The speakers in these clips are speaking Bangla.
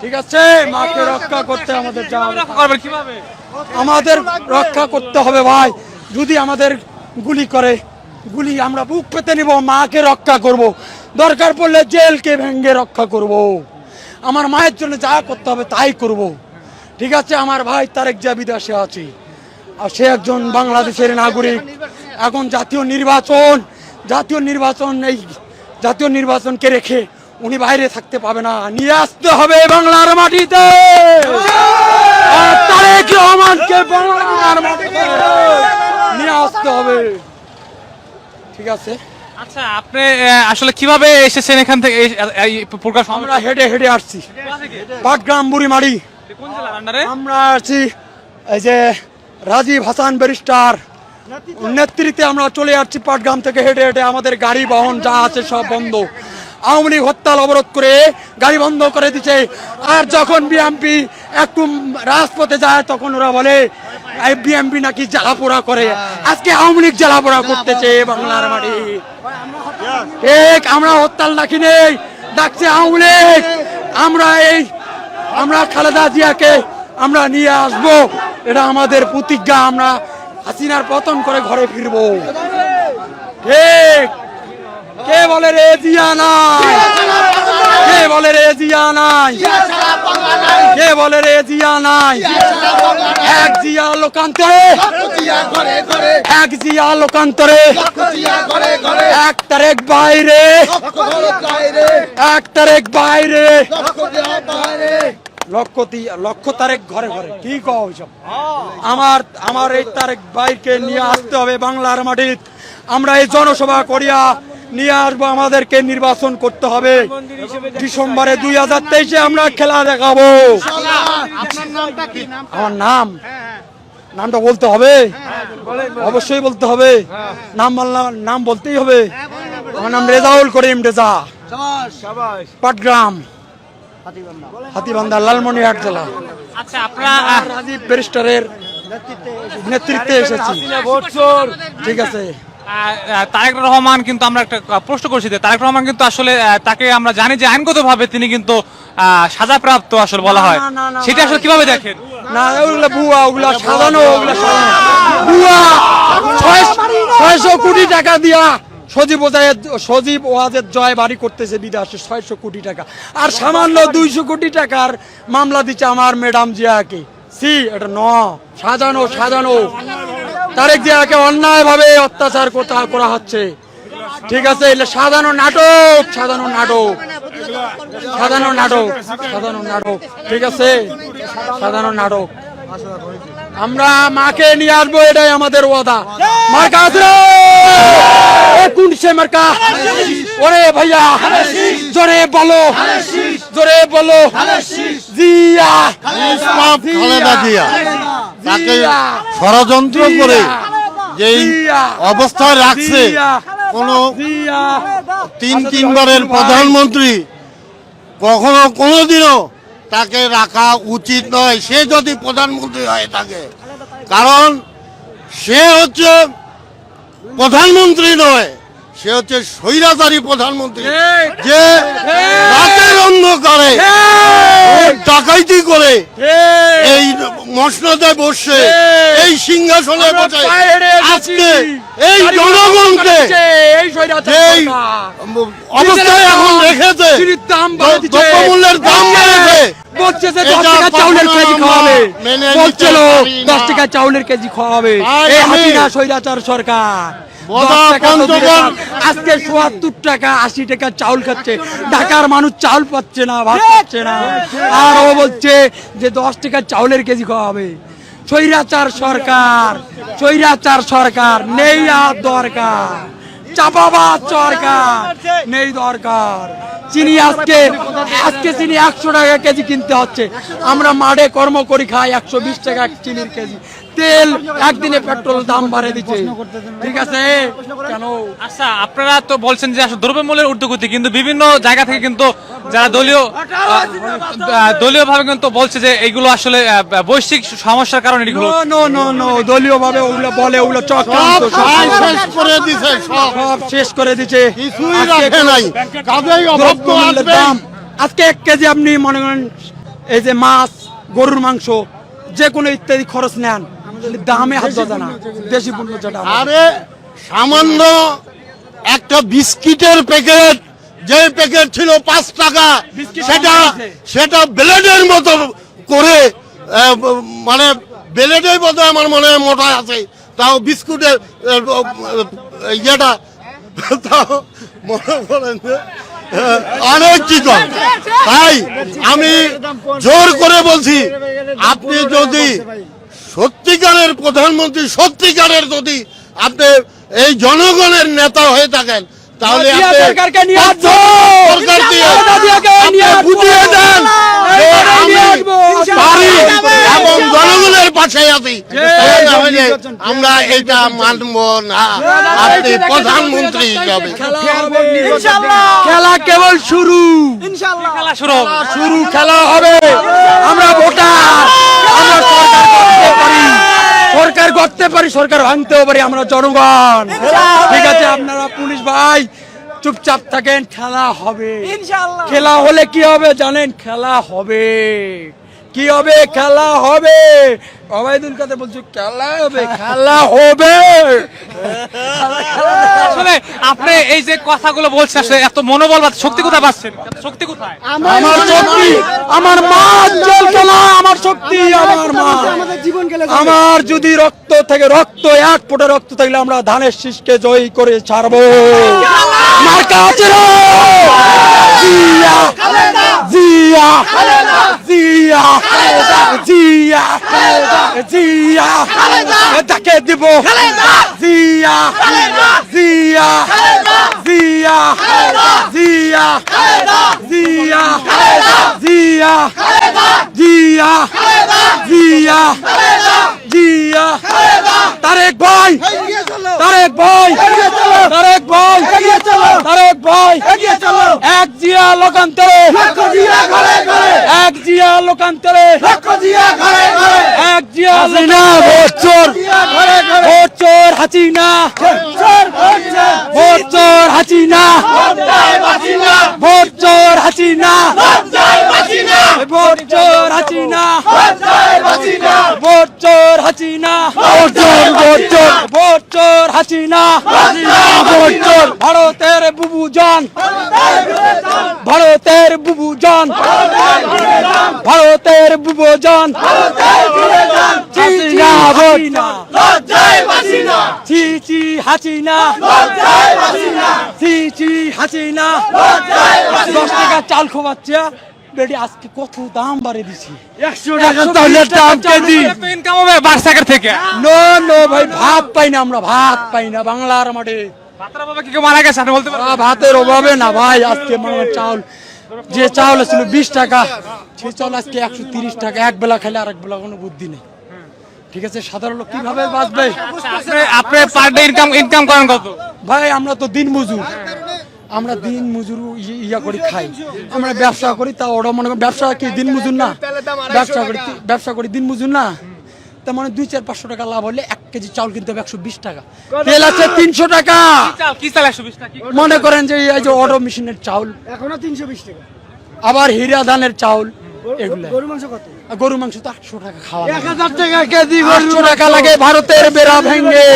ঠিক আছে? মাকে রক্ষা করতে আমাদের আমাদের রক্ষা করতে হবে ভাই। যদি আমাদের গুলি করে গুলি আমরা বুক পেতে নিব মাকে রক্ষা করব। দরকার পড়লে জেলকে ভেঙ্গে রক্ষা করব। আমার মায়ের জন্য যা করতে হবে তাই করব। ঠিক আছে? আমার ভাই তারেক যা বিদেশে আছে। আর সে একজন বাংলাদেশের নাগরিক। এখন জাতীয় নির্বাচন জাতীয় নির্বাচন এই জাতীয় নির্বাচনকে রেখে উনি বাইরে থাকতে পাবে না। নিয়ে আসতে হবে বাংলার মাটিতে। তারেক রহমানকে বাংলার মাটিতে। নিয়ে আসতে হবে। ঠিক আছে? আচ্ছা আপনি আসলে কীভাবে এসেছেন এখান থেকে? এই- প্রকাশ আমরা হেঁটে হেঁটে আসছি। পাটগ্রাম বুড়িমারি আমরা আছি এই যে রাজীব হাসান ব্যারিস্টার। নেতৃত্বে আমরা চলে আসছি পাটগ্রাম থেকে হেঁটে হেঁটে। আমাদের গাড়ি বহন যা আছে সব বন্ধ। আওয়ামী লীগ হরতাল অবরোধ করে গাড়ি বন্ধ করে দিচ্ছে আর যখন বিএমপি একটু রাজপথে যায়, তখন ওরা বলে বিএমপি নাকি জ্বালাপোড়া করে। আজকে আওয়ামী লীগ জ্বালাপোড়া করতেছে বাংলার মাটি। আমরা হরতাল ডাকি নেই? ডাকছে আওয়ামী লীগ। আমরা এই, আমরা খালেদা জিয়াকে আমরা নিয়ে আসব। এটা আমাদের প্রতিজ্ঞা, আমরা হাসিনার পতন করে ঘরে ফিরবো। ঠিক। কে বলে রে জিয়া নাই? কে বলে রে জিয়া নাই? কে বলে রে জিয়া নাই? এক জিয়া লোকান্তরে। এক জিয়া লোকান্তরে। এক তারেক বাইরে। এক তারেক বাইরে। লক্ষ লক্ষ তারেক ঘরে ঘরে। কি কও আমার আমার এই তারেক ভাইকে নিয়ে আসতে হবে বাংলার মাটির আমরা এই জনসভা করিয়া নিয়ে আসব আমাদেরকে নির্বাচন করতে হবে। ডিসেম্বরে দুই হাজার তেইশে আমরা খেলা দেখাবো। আমার নাম? নামটা বলতে হবে? অবশ্যই বলতে হবে। নাম বললাম নাম বলতেই হবে। আমার নাম রেজাউল করিম রেজা। পাটগ্রাম হাতিবান্ধা লালমনিরহাট জেলা। আচ্ছা আপনারা রাজীব ব্যারিস্টারের নেতৃত্বে এসেছি। ঠিক আছে। তারেক রহমান কিন্তু আমরা একটা প্রশ্ন করছি যে তারেক রহমান কিন্তু আসলে তাকে আমরা জানি যে আইনগতভাবে তিনি কিন্তু সাজাপ্রাপ্ত আসলে বলা হয় সেটা আসলে কীভাবে দেখেন না ওগুলা ভুয়া ওগুলা সাজানো ওগুলা সাজানো ভুয়া ছয়শো কোটি টাকা দিয়া সজীব ওজায়ের সজীব ওয়াজের জয় বাড়ি করতেছে বিদেশে ছয়শো কোটি টাকা আর সামান্য দুইশো কোটি টাকার মামলা দিচ্ছে আমার ম্যাডাম জিয়াকে সি এটা ন সাজানো সাজানো তারেক জিয়াকে অন্যায় ভাবে অত্যাচার করা হচ্ছে। ঠিক আছে এগুলো সাজানো নাটক, সাধারণ নাটক সাধারণ নাটক সাধারণ নাটক, ঠিক আছে? সাধারণ নাটক। আমরা মাকে নিয়ে আসব, এটাই আমাদের ওয়াদা। মার্কা আছে! কোন সে মার্কা? ওরে ভাইয়া, জোরে বলো জোরে বলো। জিয়া জিয়া। তাকে ষড়যন্ত্র করে যেই অবস্থায় রাখছে। কোন তিন আচ্ছা, তিনবারের। প্রধানমন্ত্রী কখনো কোনোদিনও তাকে রাখা উচিত নয়। সে যদি প্রধানমন্ত্রী হয়ে থাকে কারণ সে হচ্ছে প্রধানমন্ত্রী নয়। সে হচ্ছে স্বৈরাচারী প্রধানমন্ত্রী। যে রাতের অন্ধকারে ডাকাইতি করে এই মসনদে বসে এই সিংহাসনে বসে। আজকে এই জনগণকে এই। অবস্থায় এখন রেখেছে চিনির দাম দ্রব্যমূল্যের দাম বেড়েছে বলছে যে দশ টাকা চাউলের কেজি খাওয়াবে। বলছিল দশ টাকা চাউলের কেজি খাওয়াবে। তাই এই হাসিনা স্বৈরাচার সরকার। আজকে সোয়াত্তর টাকা আশি টাকা চাউল খাচ্ছে। ঢাকার মানুষ চাউল পাচ্ছে না ভাত পাচ্ছে না। আর ও বলছে যে দশ টাকা চাউলের কেজি খাওয়াবে। স্বৈরাচার সরকার স্বৈরাচার সরকার নেই আর দরকার। চাপাবাদ সরকার। নেই দরকার। চিনি আজকে আজকে চিনি একশো টাকা কেজি কিনতে হচ্ছে। আমরা মাঠে কর্ম করি খাই একশো বিশ টাকা চিনির কেজি। তেল একদিনে পেট্রোল দাম বাড়ে দিচ্ছে। ঠিক আছে? কেন? আচ্ছা আপনারা তো বলছেন যে আসলে দ্রব্যমূল্যের ঊর্ধ্বগতি কিন্তু বিভিন্ন জায়গা থেকে কিন্তু যারা দলীয় দলীয় ভাবে কিন্তু বলছে যে এইগুলো আসলে বৈশ্বিক সমস্যার কারণে এগুলো নো নো নো দলীয় ভাবে ওগুলো বলে ওগুলো চক্রান্ত সব শেষ করে দিছে সব। সব শেষ করে দিচ্ছে। আজকে এক কেজি আপনি মনে করেন এই যে মাছ গরুর মাংস যে কোনো ইত্যাদি খরচ নেন দামে হাত না দেশি পণ্য যেটা আরে সামান্য একটা বিস্কিটের প্যাকেট যে প্যাকেট ছিল পাঁচ টাকা সেটা সেটা ব্লেডের মতো করে মানে ব্লেডের মতো আমার মনে হয় মোটা আছে। তাও বিস্কুটের ইয়েটা তাও মনে করেন অনেক তাই আমি জোর করে বলছি আপনি যদি সত্যিকারের প্রধানমন্ত্রী সত্যিকারের যদি আপনি এই জনগণের নেতা হয়ে থাকেন তাহলে বুঝিয়ে এবং জনগণের পাশে আছি। তাই না হলে আমরা এটা মানব না। আপনি প্রধানমন্ত্রী হিসাবে। খেলা কেবল শুরু। খেলা শুরু হবে। শুরু খেলা হবে। আমরা ভোটার। আমরা সরকার করতে পারি। সরকার করতে পারি সরকার ভাঙতেও পারি আমরা জনগণ। ঠিক আছে আপনারা পুলিশ ভাই চুপচাপ থাকেন খেলা হবে। খেলা হলে কি হবে জানেন? খেলা হবে। কি হবে? খেলা হবে। অবায়দুল কাদের বলছো খেলা হবে খেলা হবে। আসলে আপনি এই যে কথাগুলো বলছেন আসলে এত মনোবল বা শক্তি কোথায় পাচ্ছেন? শক্তি কোথায়? আমার শক্তি আমার মা জল খেলা আমার শক্তি আমার মা। আমার যদি রক্ত থেকে রক্ত এক ফোঁটা রক্ত থাকলে আমরা ধানের শীষকে জয়ী করে ছাড়বো। মার্কা আছে রে! জিয়া জিয়া জিয়া জিয়া জিয়া তাকে দিব জিয়া জিয়া জিয়া জিয়া জিয়া জিয়া জিয়া জিয়া জিয়া তারেক ভাই। তারেক ভাই। তারেক ভাই। তারেক ভাই। এক জিয়া লোকান্তরে। এক জিয়া লোকান্তরে। এক জিয়া হাসিনা ভোট চোর ভোট চোর হাসিনা। ভোট চোর হাসিনা। ভোট চোর হাসিনা। ভোট চোর হাসিনা। ভোট চোর হাসিনা। ভোট চোর ভোট চোর। ভোট চোর হাসিনা। ভোট চোর ভারতের বুবু জন। ভারতের বুবু জন। ভারতের বুবু জন হাসিনা। ভোট ছি ছি হাসিনা। ছি ছি হাসিনা। দশ টাকা চাল খোবাচ্ছে বেটি আজকে কত দাম বাড়িয়ে দিছি। একশো টাকা চাউলের দাম কেজি। ইনকাম হবে বার্সাকের থেকে। নো নো ভাই ভাত পাই না আমরা ভাত পাই না বাংলার মাঠে। বাবা কি মারা গেছে? আপনি বলতে ভাতের অভাবে না ভাই আজকে মানে চাউল যে চাউল ছিল বিশ টাকা সে চাউল আজকে একশো তিরিশ টাকা এক বেলা খাইলে আর এক বেলা কোনো বুদ্ধি নেই। ঠিক আছে সাধারণ লোক কীভাবে বাঁচবে? আপনি পার ডে ইনকাম ইনকাম করেন কত? ভাই আমরা তো দিন মজুর। আমরা দিন মজুর ইয়া করি খাই। আমরা ব্যবসা করি তা ওরা মনে ব্যবসা কি দিন মজুর না? ব্যবসা করি ব্যবসা করি দিন মজুর না? তার মানে দুই চার পাঁচশো টাকা লাভ হলে এক কেজি চাউল কিনতে হবে একশো বিশ টাকা। তেল আছে তিনশো টাকা। চাল? কি চাল একশো বিশ টাকা? কি মনে করেন যে এই যে অটো মেশিনের চাউল। এখনও তিনশো বিশ টাকা। আবার হীরা ধানের চাউল। গরু মাংস কত? গরু মাংস তো আটশো টাকা খাওয়া এক হাজার টাকা কেজি আটশো টাকা লাগে ভারতের বেড়া ভেঙে।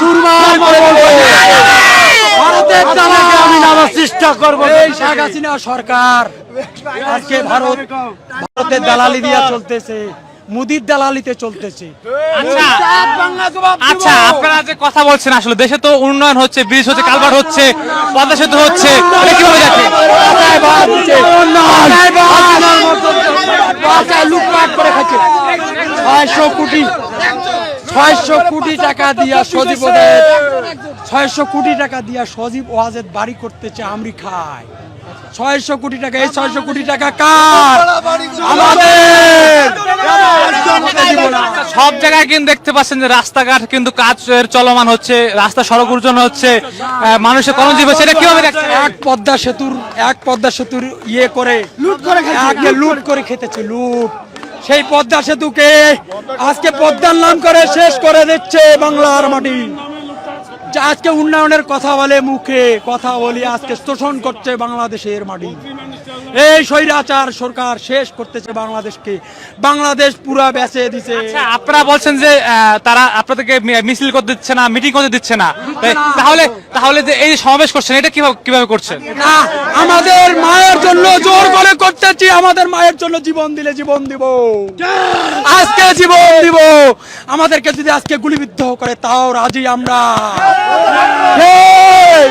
চুরমার করে দেবে। ভারতের আমি নামার চেষ্টা করব। এই শেখ হাসিনা সরকার। আজকে ভারত ভারতের দালালি দিয়া চলতেছে। মুদির দালালিতে চলতেছে। আচ্ছা। আচ্ছা আপনারা যে কথা বলছেন আসলে দেশে তো উন্নয়ন হচ্ছে ব্রিজ হচ্ছে কালভার হচ্ছে পদ্মা সেতু হচ্ছে ছয়শো কোটি ছয়শো কোটি টাকা দিয়া সজীব ওদের ছয়শো কোটি টাকা দিয়া সজীব ওয়াজেদ বাড়ি করতেছে আমরি খায় ছয়শো কোটি টাকা এই ছয়শো কোটি টাকা কার? আমাদের! সব জায়গায় কিন্তু দেখতে পাচ্ছেন যে রাস্তাঘাট কিন্তু কাজ এর চলমান হচ্ছে রাস্তা সড়ক উর্জন হচ্ছে মানুষের কর্মজীবী হচ্ছে এটা কীভাবে দেখছেন? এক পদ্মা সেতুর এক পদ্মা সেতুর ইয়ে করে লুট করে লুট করে খেতেছে লুট। সেই পদ্মা সেতুকে আজকে পদ্মার নাম করে শেষ করে দিচ্ছে বাংলার মাটি। আজকে উন্নয়নের কথা বলে মুখে কথা বলি আজকে শোষণ করছে বাংলাদেশের মাটি। এই স্বৈরাচার সরকার শেষ করতেছে বাংলাদেশকে। বাংলাদেশ পুরা বেঁচে দিছে। আচ্ছা আপনারা বলছেন যে তারা আপনাদেরকে মিছিল করতে দিচ্ছে না মিটিং করতে দিচ্ছে না। তাহলে তাহলে যে এই সমাবেশ করছেন এটা কীভাবে কীভাবে করছেন? না আমাদের মায়ের জন্য জোর করে করতেছি আমাদের মায়ের জন্য জীবন দিলে জীবন দিব। আজকে জীবন দিব। আমাদেরকে যদি আজকে গুলিবিদ্ধ করে তাও রাজি আমরা। এই,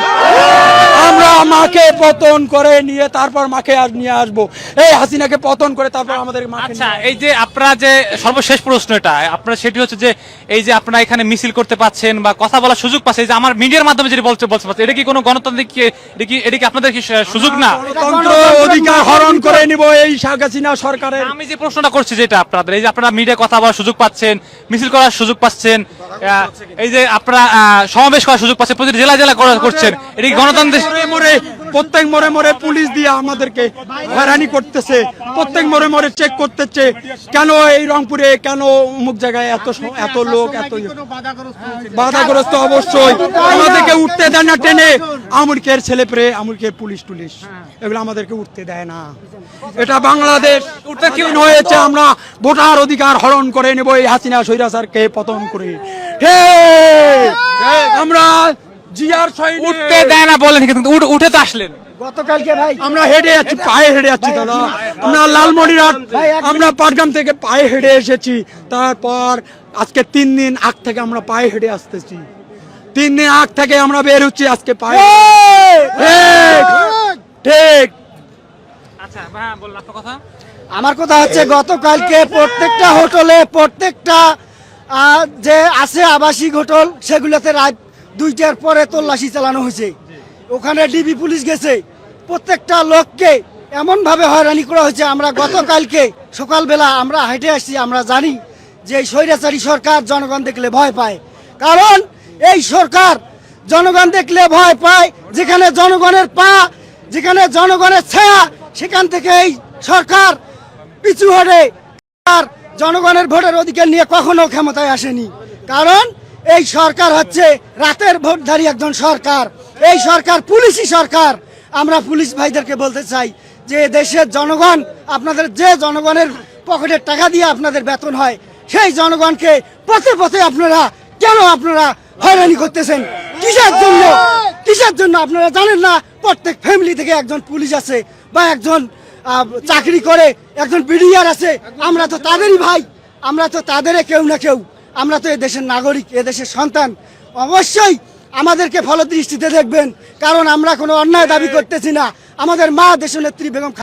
আমরা মাকে পতন করে নিয়ে তারপর মাকে আর নিয়ে আসব। এই হাসিনাকে পতন করে তারপর আমাদের আচ্ছা এই যে আপনারা যে সর্বশেষ প্রশ্ন এটা আপনারা সেটি হচ্ছে যে এই যে আপনারা এখানে মিছিল করতে পাচ্ছেন বা কথা বলার সুযোগ পাচ্ছেন এই যে আমার মিডিয়ার মাধ্যমে যেটি বলতে বলতে পারছেন এটা কি কোনো গণতান্ত্রিক কি- এটা কি এটা কি আপনাদের কি সুযোগ না? গণতন্ত্র অধিকার হরণ করে নিব এই শেখ হাসিনা সরকারের। আমি যে প্রশ্নটা করছি যেটা আপনাদের এই যে আপনারা মিডিয়া কথা বলার সুযোগ পাচ্ছেন মিছিল করার সুযোগ পাচ্ছেন এই যে আপনারা আহ, সমাবেশ করার সুযোগ পাচ্ছেন প্রতিটি জেলা জেলা করছেন এটা কি গণতন্ত্রের মোড়ে মোড়ে প্রত্যেক মোড়ে মোড়ে পুলিশ দিয়ে আমাদেরকে হয়রানি করতেছে। প্রত্যেক মোড়ে মোড়ে চেক করতেছে। কেন এই রংপুরে, কেন অমুক জায়গায় এত এত লোক, এত ইয়ে? বাধাগ্রস্ত অবশ্যই। আমাদেরকে উঠতে দেয় না টেনে। আমুরকের ছেলে পেরে আমুরকের পুলিশ টুলিশ, এগুলো আমাদেরকে উঠতে দেয় না। এটা বাংলাদেশ। হয়েছে, আমরা ভোটার অধিকার হরণ করে নেব এই হাসিনা সৈরাসারকে পতন করে। হে! জিয়ার সৈনিক উঠতে দেয় না বলেন কিন্তু উঠ- উঠে তো আসলেন। গতকালকে ভাই। আমরা হেঁটে যাচ্ছি পায়ে হেঁটে যাচ্ছি দাদা। আমরা লালমনিরহাট আমরা পাটগ্রাম থেকে পায়ে হেঁটে এসেছি। তারপর আজকে তিন দিন আগ থেকে আমরা পায়ে হেঁটে আসতেছি। তিন দিন আগ থেকে আমরা বের হচ্ছি আজকে পায়ে। ঠিক ঠিক। আচ্ছা হ্যাঁ কথা। আমার কথা হচ্ছে গতকালকে প্রত্যেকটা হোটেলে প্রত্যেকটা যে আছে আবাসিক হোটেল সেগুলোতে রাত দুইটার পরে তল্লাশি চালানো হয়েছে। ওখানে ডিবি পুলিশ গেছে। প্রত্যেকটা লোককে এমনভাবে হয়রানি করা হয়েছে, আমরা গতকালকে সকালবেলা আমরা হেঁটে আসছি, আমরা জানি যে স্বৈরাচারী সরকার জনগণ দেখলে ভয় পায়। কারণ এই সরকার জনগণ দেখলে ভয় পায়, যেখানে জনগণের পা, যেখানে জনগণের ছায়া সেখান থেকে এই সরকার পিছু হটে। আর জনগণের ভোটের অধিকার নিয়ে কখনো ক্ষমতায় আসেনি। কারণ এই সরকার হচ্ছে রাতের ভোটধারী একজন সরকার। এই সরকার পুলিশি সরকার। আমরা পুলিশ ভাইদেরকে বলতে চাই যে দেশের জনগণ, আপনাদের যে জনগণের পকেটের টাকা দিয়ে আপনাদের বেতন হয়, সেই জনগণকে পথে পথে আপনারা, কেন আপনারা হয়রানি করতেছেন? কিসের জন্য? কিসের জন্য? আপনারা জানেন না, প্রত্যেক ফ্যামিলি থেকে একজন পুলিশ আছে বা একজন চাকরি করে, একজন বিডিআর আছে। আমরা তো তাদেরই ভাই, আমরা তো তাদেরই কেউ না কেউ। আমরা তো দেশের নাগরিক এদেশের দেশের সন্তান। অবশ্যই আমাদেরকে ফলদৃষ্টিতে দেখবেন, কারণ আমরা কোনো অন্যায় দাবি করতেছি না। আমাদের মা দেশনেত্রী বেগম